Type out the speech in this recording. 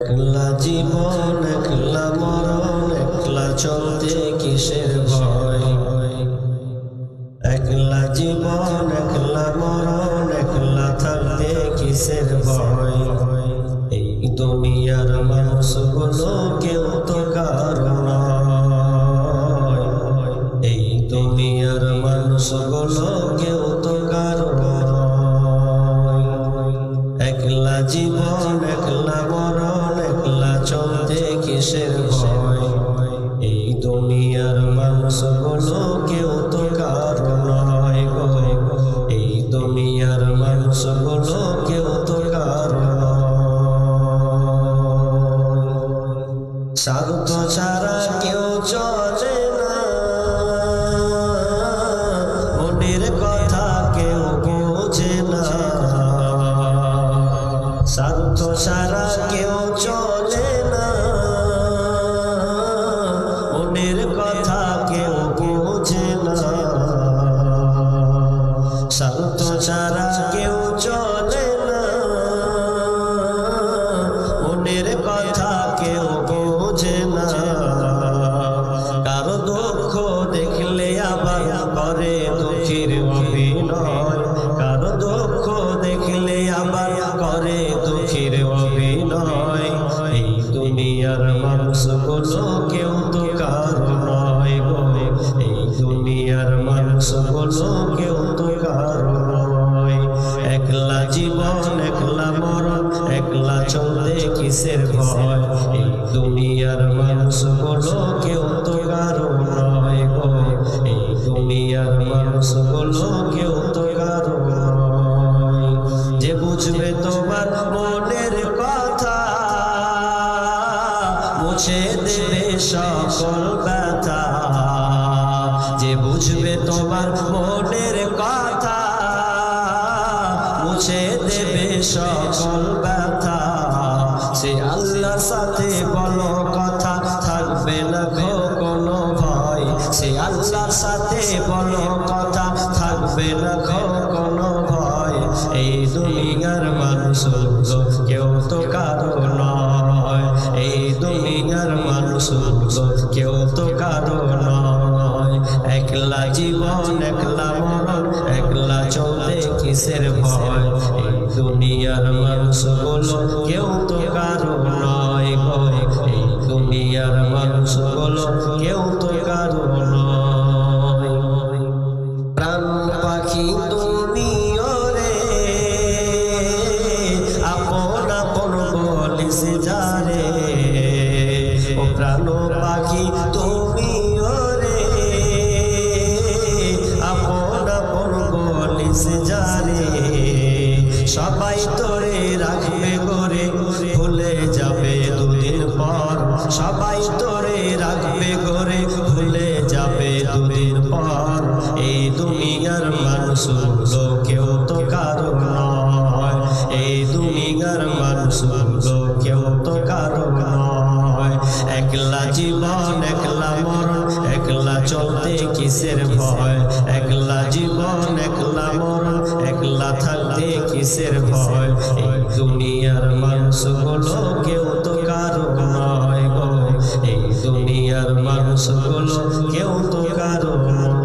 একলা জীবন, একলা মরণ, একলা চলতে কিসের ভয়? একলা জীবন, একলা মরণ, একলা থাকতে কিসের ভয়? এই দুনিয়ার মানুষগুলো কেউ তো কারণ এই দুনিয়ার মানুষগুলো কেউ স্বার্থ ছাড়া কেউ চলে না। মনের কথা কেউ বোঝে না। স্বার্থ ছাড়া কেউ চলে না। দেখলে আবার করে দুঃখের অভিনয়। কারও দুঃখ দেখলে আবার করে দুঃখের অভিনয়। এই দুনিয়ার মানুষগুলো কেউ তো কারও নয় গো এই দুনিয়ার মানুষগুলো কেউ তো কারও নয়। একলা জীবন, একলা মরণ, একলা চলতে কিসের ভয়? এই দুনিয়ার মানুষগুলো কেউ তো কারও মানুষগুলো কেউ তো কারও যে বুঝবে তোমার মনের কথা, মুছে দেবে সকল ব্যথা। যে বুঝবে তোমার মনের কথা, মুছে দেবে সকল ব্যথা। সে আল্লাহর সাথে বলো আল্লাহর সাথে বলো কথা থাকবে না কোনো ভয়। এই দুনিয়ার মানুষ কেউ তো কারও নয়। এই দুনিয়ার মানুষ কেউ তো কারও নয়। একলা জীবন, একলা মরণ, একলা চলে কিসের ভয়? এই দুনিয়ার মানুষগুলো কেউ তো কারও নয় এই দুনিয়ার মানুষগুলো কেউ তো কারও নয়। পাখি তুমি ওরে। আপন আপন বলিস যারে। সবাই তোরে রাখবে গোরে ভুলে যাবে দুদিন পর। সবাই তোরে রাখবে গোরে ভুলে যাবে দুদিন পর। এই দুনিয়ার মানুষগুলো কেউ তো কারও নয়। এই দুনিয়ার মানুষগুলো একলা জীবন, একলা মরণ, একলা চলতে কিসের ভয়? একলা জীবন, একলা মরণ, একলা থাকতে কিসের ভয়? এই দুনিয়ার মানুষগুলো কেউ তো কারও নয় গো। এই দুনিয়ার মানুষগুলো কেউ তো কারও নয়।